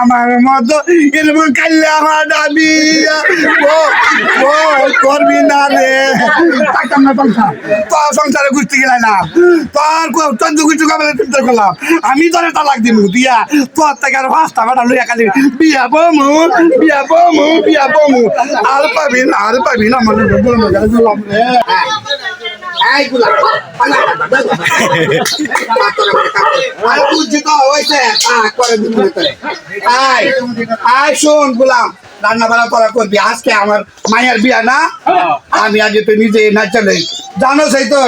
আমার মতো এরকম কাল্লে আমার দাবি করবি না রে। থাকতাম না সংসার। তোর সংসারে ঘুরতে গেলে না। তোর চন্দ্র গুচু কামলে চিন্তা করলাম? আমি তোরে তালাক দিব দিয়া। তোর থেকে আর পাঁচটা বেটা লইয়া খালি বিয়া বমু বিয়া বমু বিয়া বমু আর পাবি না আর পাবি না মানে বললাম শোন গুলাম রান্না আজকে আমার মায়ের বিয়া না আমি আগে তো নিজে না চলে জানো সেই তো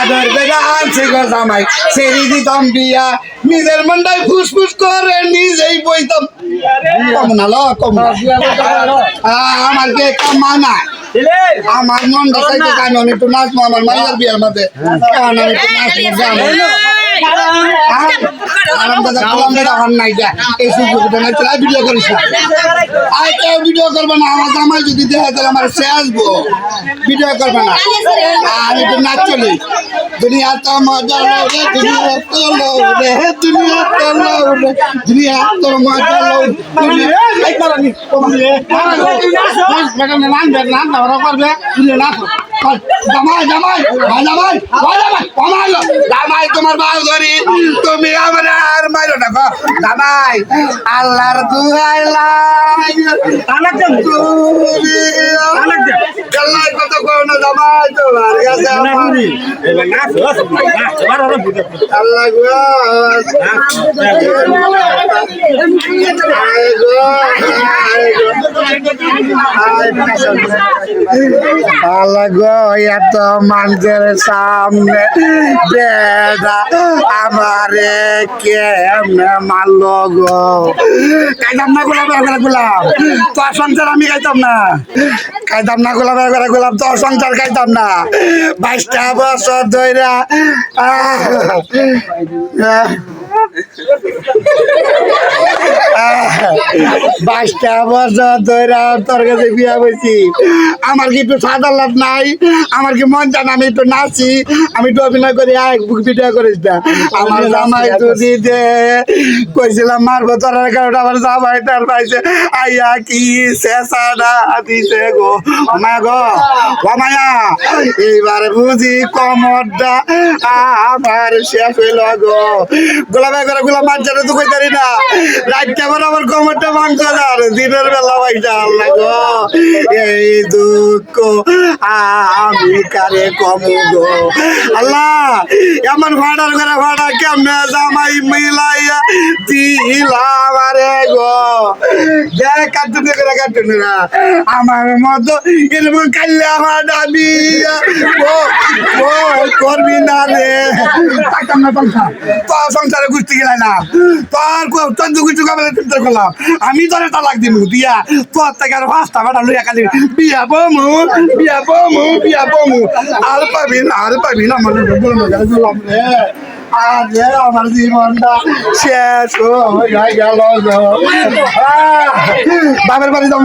আদর বেগা আনছে গো জামাই সেরি দিতাম বিয়া নিজের মনটাই ফুসফুস করে নিজেই বইতাম কম না ল কম আমার কে কামা না আমার মন চাইতে গান আমি একটু নাচবো আমার মায়ের বিয়ার মধ্যে। কারণ আমি একটু নাচবো জানো? আরামদাদা কলমদাদা হন নাই যা। এই সুযোগটা না চলে ভিডিও করিস না। আই কেউ ভিডিও করবে না আমার জামাই যদি দেখে তাহলে আমার সে আসব। ভিডিও করবে না। আমি তো নাচ চলি। দুনিয়া তো মজা লো রে দুনিয়া তো লো রে দুনিয়া তো লো রে দুনিয়া তো মজা লো দুনিয়া এই করো নি কমিয়ে নাচ বেগানে নাচ বেগ নাচ না ওরা করবে দুনিয়া নাচ। জামাই জামাই জামাই জামাই জামাই তোমার ধরি। তুমি আমার আর আল্লাহর না লাই জামাই আল্লাহর দুহাই লাই তুমি আল্লাহ কত কোন জামাই তোমার কাছে আল্লাহ গো আল্লাহ গো গো এত মানুষের সামনে বেদা আমারে কেমনে মারল গো? খাইতাম না গোলাপ করে গোলাপ তোর সংসার আমি খাইতাম না। খাইতাম না গোলাপ করে গোলাপ তোর সংসার খাইতাম না। বাইশটা বছর আহ, বাইশটা বছর ধরে তোর কাছে বিয়া বলছি আমার কি একটু সাদা লাভ নাই? আমার কি মন চান আমি একটু নাচি? আমি একটু অভিনয় করি, আয়, বুক ভিডিও করিস না। আমার জামাই যদি দে, কইছিলাম, মারবো তোর কারণে আমার জামাই তার পাইছে। আইয়া কি শেষাটা দিছে গো। মা গো, ও মায়া, এইবার বুঝি কমরটা আমার শেষ হইল গো। গোলাপে করে গোলাপ মাঝখানে তো কইতারি না। কেমন আমার কমরটা মাংস আর দিনের বেলা পয়সা আল্লাহ গো, এই দুঃখ আমি কারে কম গো। আল্লাহ, এমন ভাড়ার করে ভাড়া কেমনে জামাই মিলাইয়া দিলাম গো। দেখ কাটুনে করে কাটুনে আমার মতো এরকম কাল্লে ও ও করবি না রে। থাকতাম না সংসার তোর সংসারে ঘুরতে গেলে না। তোর চন্দ্র গুচু কামলে চিন্তা করলাম? আমি তোরে তালাক দিব দিয়া তোর থেকে আর পাঁচটা বেটা লইয়া খালি বিয়া বমু বিয়া বমু বিয়া বমু আর পাবি না আর পাবি না মানে বললাম রে। আজ আমার জীবনটা শেষ হয়ে গেল গো। বাড়ি যাব